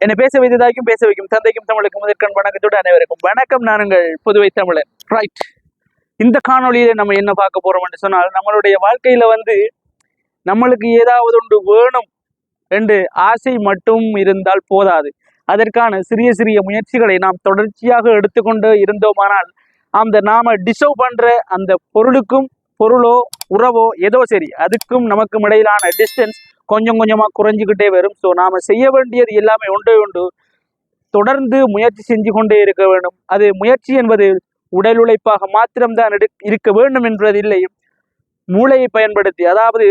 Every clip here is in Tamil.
என்னை பேச வைத்ததாக்கும் பேச வைக்கும் தந்தைக்கும் தமிழுக்கும் முதற்கண் வணக்கத்தோடு அனைவருக்கும் வணக்கம். நானுங்கள் புதுவை தமிழன். ரைட் இந்த காணொலியில நம்ம என்ன பார்க்க போறோம் என்று சொன்னால் நம்மளுடைய வாழ்க்கையில வந்து நம்மளுக்கு ஏதாவது ஒன்று வேணும் என்று ஆசை மட்டும் இருந்தால் போதாது. அதற்கான சிறிய சிறிய முயற்சிகளை நாம் தொடர்ச்சியாக எடுத்துக்கொண்டு இருந்தோமானால் அந்த நாம டிசர்வ் பண்ற அந்த பொருளுக்கும் பொருளோ உறவோ ஏதோ சரி அதுக்கும் நமக்கும் இடையிலான டிஸ்டன்ஸ் கொஞ்சம் கொஞ்சமாக குறைஞ்சிக்கிட்டே வரும். ஸோ நாம் செய்ய வேண்டியது எல்லாமே ஒன்றே ஒன்று தொடர்ந்து முயற்சி செஞ்சு கொண்டே இருக்க வேண்டும். அது முயற்சி என்பது உடல் உழைப்பாக மாத்திரம்தான் எடு- இருக்க வேண்டும் என்பதில்லை மூளையை பயன்படுத்தி அதாவது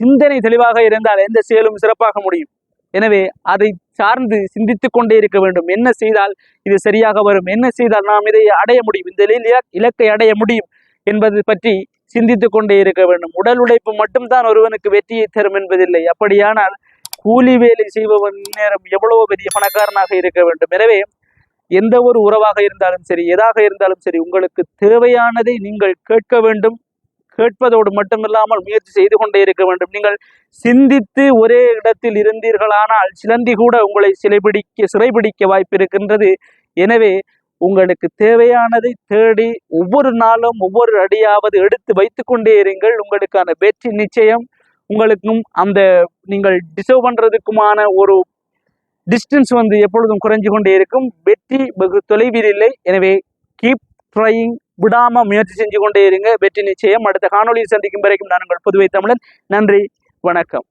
சிந்தனை தெளிவாக இருந்தால் எந்த செயலும் சிறப்பாக முடியும். எனவே அதை சார்ந்து சிந்தித்து கொண்டே இருக்க வேண்டும். என்ன செய்தால் இது சரியாக வரும்? என்ன செய்தால் நாம் இதை அடைய முடியும்? இந்த இலக்கை அடைய முடியும் என்பது பற்றி சிந்தித்துக் கொண்டே இருக்க வேண்டும். உடல் உழைப்பு மட்டும்தான் ஒருவனுக்கு வெற்றியை தரும் என்பதில்லை. அப்படியானால் கூலி வேலை செய்பவன் நேரம் எவ்வளவு பெரிய பணக்காரனாக இருக்க வேண்டும். எனவே எந்த ஒரு உறவாக இருந்தாலும் சரி எதாக இருந்தாலும் சரி உங்களுக்கு தேவையானதை நீங்கள் கேட்க வேண்டும். கேட்பதோடு மட்டுமில்லாமல் முயற்சி செய்து கொண்டே இருக்க வேண்டும். நீங்கள் சிந்தித்து ஒரே இடத்தில் இருந்தீர்களானால் சிலந்தி கூட உங்களை சிலைபிடிக்க சிறைபிடிக்க வாய்ப்பு இருக்கின்றது. எனவே உங்களுக்கு தேவையானதை தேடி ஒவ்வொரு நாளும் ஒவ்வொரு அடியாவது எடுத்து வைத்து கொண்டே இருங்கள். உங்களுக்கான வெற்றி நிச்சயம். உங்களுக்கும் அந்த நீங்கள் டிசர்வ் பண்ணுறதுக்குமான ஒரு டிஸ்டன்ஸ் வந்து எப்பொழுதும் குறைஞ்சு கொண்டே இருக்கும். வெற்றி வெகு தொலைவில் இல்லை. எனவே கீப் ட்ரையிங் விடாமல் முயற்சி செஞ்சு கொண்டே இருங்க. வெற்றி நிச்சயம். அடுத்த காணொளியில் சந்திக்கும் வரைக்கும் நான் உங்கள் புதுவை தமிழன். நன்றி. வணக்கம்.